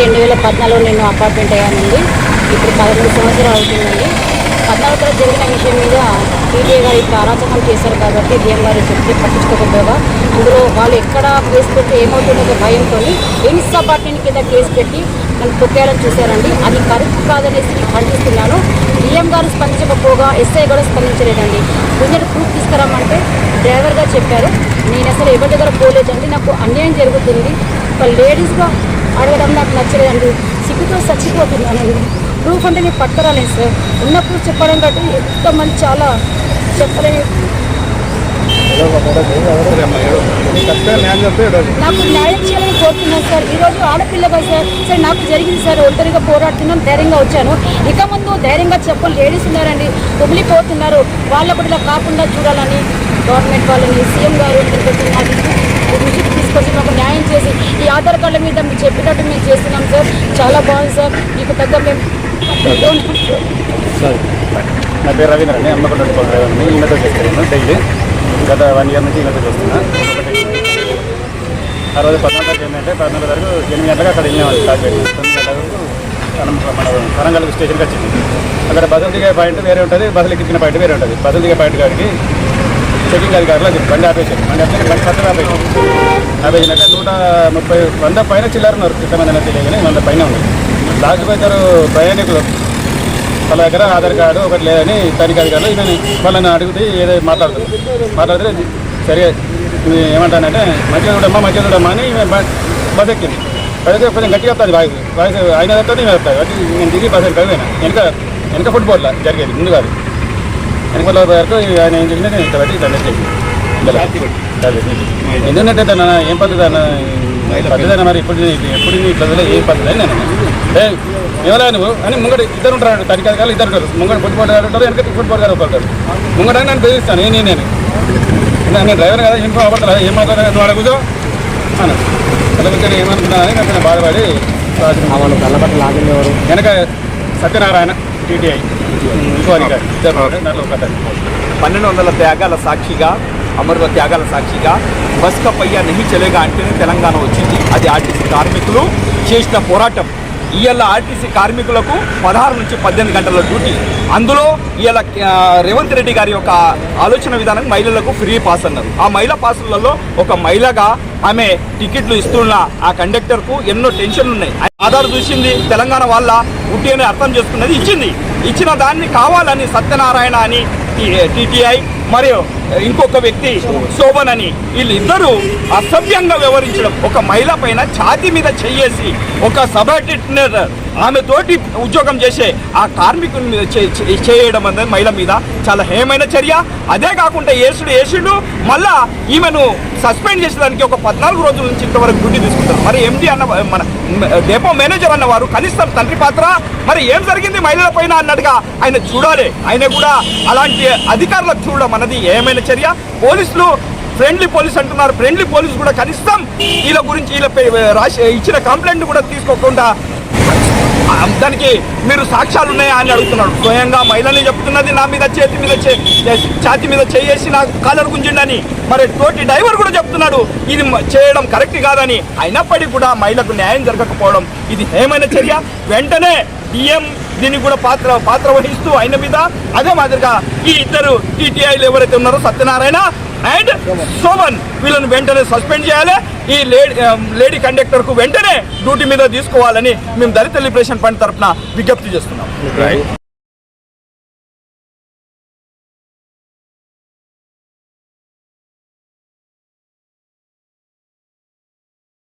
రెండు వేల పద్నాలుగులో నేను అపార్ట్మెంట్ అయ్యానండి. ఇప్పుడు పదమూడు సంవత్సరాలు అవుతుందండి. పద్నాలుగు తర్వాత జరిగిన విషయం మీద పీటీఏ గారు ఇప్పుడు అరాచకం చేశారు కాబట్టి డిఎం గారు చెప్తే పట్టించుకోకపోగా అందులో వాళ్ళు ఎక్కడ కేసు పెట్టి ఏమవుతుందో భయంతో ఇన్స్ అపార్ట్మెంట్ కింద కేసు పెట్టి నన్ను తొక్కేయాలని చూశారండి. అది కరెక్ట్ కాదనేసి నేను ఖండిస్తున్నాను. డిఎం గారు స్పందించకపోగా ఎస్ఐ కూడా స్పందించలేదండి. కొంచెం ప్రూఫ్ తీసుకురామంటే డ్రైవర్గా చెప్పారు. నేను అసలు ఎవరి దగ్గర పోలేదండి నాకు అన్యాయం జరుగుతుంది. ఒక లేడీస్గా అడగడం నాకు నచ్చలేదండి. సిగ్గుతో చచ్చిపోతున్నానండి ప్రూఫ్ అంటే నేను పట్టుకురాలేదు సార్. ఉన్నప్పుడు చెప్పడం కంటే ఎంతమంది చాలా చెప్పలేని నాకు న్యాయం చేయాలని కోరుతున్నాను సార్. ఈరోజు ఆడపిల్లగా సార్. సార్ నాకు జరిగింది సార్. ఒంటరిగా పోరాడుతున్నాను ధైర్యంగా వచ్చాను. ఇక ముందు ధైర్యంగా చెప్పని లేడీస్ ఉన్నారండి. కుమిలిపోతున్నారు. వాళ్ళ కూడా ఇలా కాకుండా చూడాలని గవర్నమెంట్ వాళ్ళని సీఎం గారు కోసం మాకు న్యాయం చేసి ఈ ఆధార్ కార్డుల మీద మీరు చెప్పినట్టు మేము చేస్తున్నాం సార్. చాలా బాగుంది సార్. మీకు తగ్గ మేము నా పేరు రవీంద్ర అండి. అమ్మకొండ డ్రైవర్ని ఈయనతో చేస్తున్నాను డైలీ. గత వన్ ఇయర్ నుంచి ఈయనతో చేస్తున్నా. ఆ రోజు పద్నాలుగు తారీఖు ఏంటంటే పద్నాలుగు తారీఖు ఎనిమిది గంటలకు అక్కడ వెళ్ళినాం స్టార్ట్ పెట్టి తొమ్మిది గంటలకు మన వరంగల్ స్టేషన్కి వచ్చింది. అక్కడ బదులు దిగే పాయింట్ వేరే ఉంటుంది. బస్సులు ఎక్కించిన పాయింట్ వేరే ఉంటుంది. బదులు దిగే పాయింట్ కాడికి చెకింగ్ అధికారులు బండి ఆపేసారు బండి ఆపేసి బండి పక్కన ఆపేసి ఆపేసినాక నూట ముప్పై వంద పైన చిల్లర ఉన్నారు ఎంతమంది తెలియగానే వంద పైన ఉంది. లాస్ట్ పోతారు ప్రయాణికులు వాళ్ళ దగ్గర ఆధార్ కార్డు ఒకటి లేదని తనిఖీ అధికారులు ఈయన వాళ్ళని అడిగితే ఏదో మాట్లాడుతుంది మాట్లాడితే సరే ఏమంటానంటే మంచిగా చూడమ్మా మంచిగా చూడమ్మా అని బస్ ఎక్కింది. బస్ కొంచెం గట్టిగా వస్తుంది వాయిస్. వాయిస్ ఆయన తర్వాత నేను వస్తాయి నేను దిగి బస్ ఎక్కి వెనక వెనక ఫుట్బాల్లో జరిగేది ముందు కాదు వెనక ఫుట్బాల్ వరకు ఆయన ఏం చేసింది నేను కాబట్టి దండ ఎందుకంటే తన ఏం పద్ధతి అన్న పద్ధతి అన్న మరి ఇప్పుడు ఎప్పుడు నీ పద్ధతిలో ఏ పద్ధతి అని నేను ఏ ఎవరా నువ్వు? అని ముంగడు ఇద్దరు ఉంటారు కాదు ఇద్దరు ఉంటారు. ముంగడు ఫుట్బాల్ గారు ఉంటారు వెనక ఫుట్బాల్ గారు ఒకరు ముంగడు అని నేను బెదిరిస్తాను ఏ నేను నేను నేను. డ్రైవర్ కదా ఇంకో అవ్వట్లేదు ఏం మాట్లాడదు? నువ్వు అడుగుదో అన్న అలా ఏమనుకున్నా అని నేను బాధపడి వెనక సత్యనారాయణ. టీటీఐ. పన్నెండు వందల త్యాగాల సాక్షిగా అమరుల త్యాగాల సాక్షిగా బస్ కా పయ్యా నహి చలేగా అంటేనే తెలంగాణ వచ్చింది. అది ఆర్టీసీ కార్మికులు చేసిన పోరాటం. ఇవాళ ఆర్టీసీ కార్మికులకు పదహారు నుంచి పద్దెనిమిది గంటల డ్యూటీ. అందులో ఇవాళ రేవంత్ రెడ్డి గారి యొక్క ఆలోచన విధానం మహిళలకు ఫ్రీ పాస్ అన్నారు. ఆ మహిళా పాసులలో ఒక మహిళగా ఆమె టికెట్లు ఇస్తున్న ఆ కండక్టర్కు ఎన్నో టెన్షన్లు ఉన్నాయి. ఆధార్ చూసింది తెలంగాణ వాళ్ళ ఉట్టి అని అర్థం చేసుకున్నది ఇచ్చింది. ఇచ్చిన దాన్ని కావాలని సత్యనారాయణ అని టీటీఐ మరియు ఇంకొక వ్యక్తి శోభన్ అని వీళ్ళిద్దరూ అసభ్యంగా వ్యవహరించడం ఒక మహిళ పైన ఛాతీ మీద చెయ్యేసి ఒక సబార్డినేటర్ ఆమె తోటి ఉద్యోగం చేసే ఆ కార్మికుని మీద చే- చేయడం అనేది మహిళ మీద చాలా హేమైన చర్య. అదే కాకుండా ఏసుడు ఏసుడు మళ్ళా ఈమెను సస్పెండ్ చేసేదానికి ఒక పద్నాలుగు రోజుల నుంచి ఇంతవరకు డ్యూటీ తీసుకుంటారు. మరి ఎండి అన్న మన డెపో మేనేజర్ అన్నవారు కనీసం తండ్రి పాత్ర మరి ఏం జరిగింది మహిళల పైన అన్నట్టుగా ఆయన చూడాలి. ఆయన కూడా అలాంటి అధికారులకు చూడడం అన్నది ఏమైనా చర్య. పోలీసులు ఫ్రెండ్లీ పోలీస్ అంటున్నారు. ఫ్రెండ్లీ పోలీస్ కూడా కనీసం వీళ్ళ గురించి వీళ్ళ రాసి ఇచ్చిన కంప్లైంట్ కూడా తీసుకోకుండా దానికి మీరు సాక్ష్యాలు ఉన్నాయా అని అడుగుతున్నాడు. స్వయంగా మహిళని చెప్తున్నది నా మీద చేతి మీద ఛాతి మీద చేసి నా కాలర్ గుంజిండని మరి తోటి డ్రైవర్ కూడా చెప్తున్నాడు. ఇది చేయడం కరెక్ట్ కాదని. అయినప్పటికీ కూడా మహిళకు న్యాయం జరగకపోవడం ఇది ఏమైనా చర్య. వెంటనే డిఎం దీనికి కూడా పాత్ర పాత్ర వహిస్తూ ఆయన మీద అదే మాదిరిగా ఈ ఇద్దరు టీటీఐలు ఎవరైతే ఉన్నారో సత్యనారాయణ అండ్ సోమన్ వీళ్ళని వెంటనే సస్పెండ్ చేయాలి. ఈ లేడీ లేడీ కండక్టర్కు వెంటనే డ్యూటీ మీద తీసుకోవాలని మేము దళిత లిబరేషన్ ఫండ్ తరఫున విజ్ఞప్తి చేస్తున్నాం.